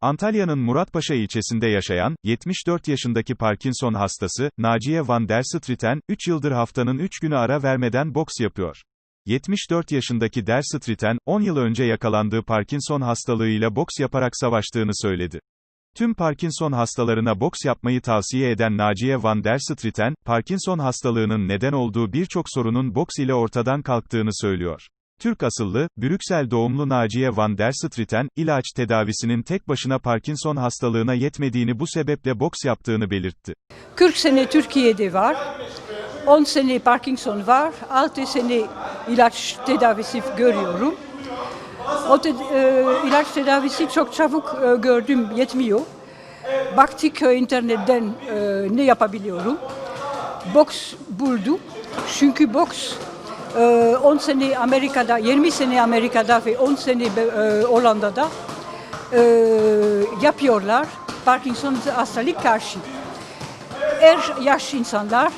Antalya'nın Muratpaşa ilçesinde yaşayan, 74 yaşındaki Parkinson hastası, Naciye Van der Stritten, 3 yıldır haftanın 3 günü ara vermeden boks yapıyor. 74 yaşındaki der Stritten, 10 yıl önce yakalandığı Parkinson hastalığıyla boks yaparak savaştığını söyledi. Tüm Parkinson hastalarına boks yapmayı tavsiye eden Naciye Van der Stritten, Parkinson hastalığının neden olduğu birçok sorunun boks ile ortadan kalktığını söylüyor. Türk asıllı, Brüksel doğumlu Naciye Van der Stritten, ilaç tedavisinin tek başına Parkinson hastalığına yetmediğini bu sebeple boks yaptığını belirtti. 40 sene Türkiye'de var. 10 sene Parkinson var. 6 sene ilaç tedavisi görüyorum. O te- e, ilaç tedavisi çok çabuk e, gördüm yetmiyor. Baktık internetten e, ne yapabiliyorum. Boks buldum. Çünkü boks 10 sene Amerika'da, 20 sene Amerika'da ve 10 sene e, Hollanda'da e, yapıyorlar. Parkinson hastalık karşı er yaş insanlar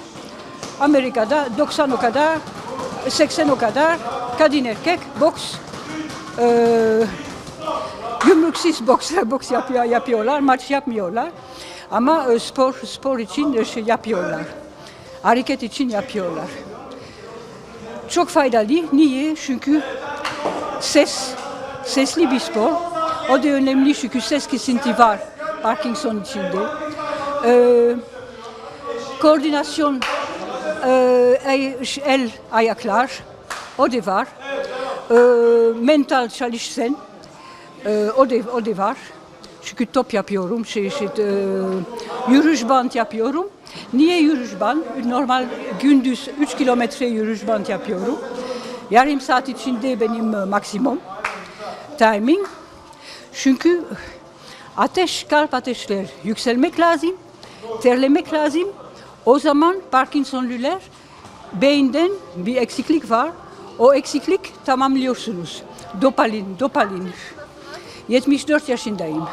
Amerika'da 90 o kadar, 80 o kadar kadın erkek boks eee yumruksuz boks, boks yapıyor, yapıyorlar, maç yapmıyorlar. Ama e, spor spor için şey yapıyorlar. Hareket için yapıyorlar. Çok faydalı. Niye? Çünkü ses, sesli bir spor. O da önemli çünkü ses kesinti var Parkinson içinde. Eee koordinasyon, e, el- ayaklar, o da var. E, mental çalışsın, e, o da, o da var. Çünkü top yapıyorum, şey, şey, e, yürüyüş band yapıyorum. Niye yürüyüş band? Normal gündüz 3 kilometre yürüyüş band yapıyorum. Yarım saat içinde benim e, maksimum timing. Çünkü ateş, kalp ateşler yükselmek lazım, terlemek lazım. O zaman Parkinsonlular beyinden bir eksiklik var. O eksiklik tamamlıyorsunuz. Dopalin, dopalin. 74 yaşındayım.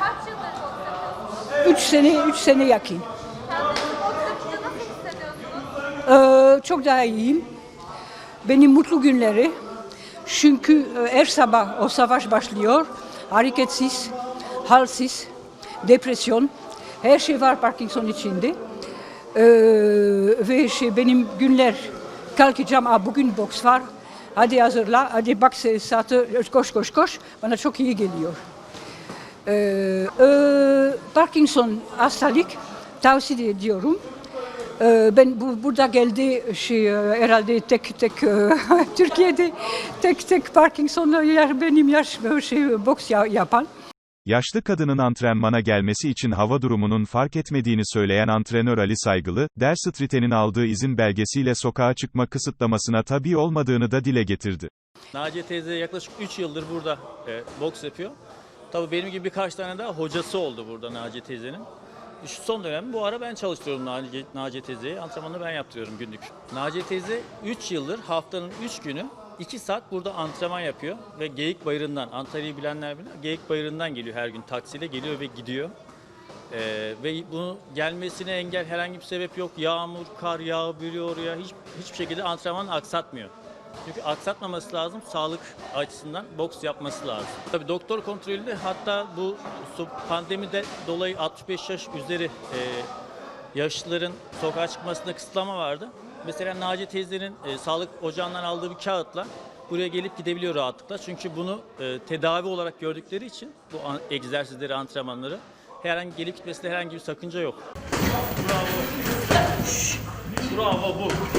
3 sene, 3 sene yakın. Ee, çok daha iyiyim. Benim mutlu günleri. Çünkü e, her sabah o savaş başlıyor. Hareketsiz, halsiz, depresyon. Her şey var Parkinson içinde. Ee, ve şey benim günler kalkacağım. Aa, bugün boks var. Hadi hazırla. Hadi bak saati koş koş koş. Bana çok iyi geliyor. Ee, e, Parkinson hastalık tavsiye ediyorum. Ee, ben bu, burada geldi şey e, herhalde tek tek e, Türkiye'de tek tek Parkinson'la yer benim yaş şey boks ya- yapan. Yaşlı kadının antrenmana gelmesi için hava durumunun fark etmediğini söyleyen antrenör Ali Saygılı, Der Stritten'in aldığı izin belgesiyle sokağa çıkma kısıtlamasına tabi olmadığını da dile getirdi. Naciye teyze yaklaşık 3 yıldır burada e, boks yapıyor. Tabii benim gibi birkaç tane daha hocası oldu burada Naciye teyzenin. Şu son dönem bu ara ben çalıştırıyorum Naciye, Naciye teyzeyi. Antrenmanını ben yaptırıyorum günlük. Naciye teyze 3 yıldır haftanın 3 günü 2 saat burada antrenman yapıyor. Ve Geyik Bayırı'ndan, Antalya'yı bilenler bilir. Geyik Bayırı'ndan geliyor her gün taksiyle geliyor ve gidiyor. Ee, ve bunu gelmesine engel herhangi bir sebep yok. Yağmur, kar yağabiliyor oraya. Hiç, hiçbir şekilde antrenman aksatmıyor. Çünkü aksatmaması lazım. Sağlık açısından boks yapması lazım. Tabii doktor kontrolünde hatta bu pandemide dolayı 65 yaş üzeri e, yaşlıların sokağa çıkmasında kısıtlama vardı. Mesela Naci teyzenin e, sağlık ocağından aldığı bir kağıtla buraya gelip gidebiliyor rahatlıkla. Çünkü bunu e, tedavi olarak gördükleri için bu an- egzersizleri, antrenmanları herhangi gelip gitmesinde herhangi bir sakınca yok. Bravo. Bravo bu.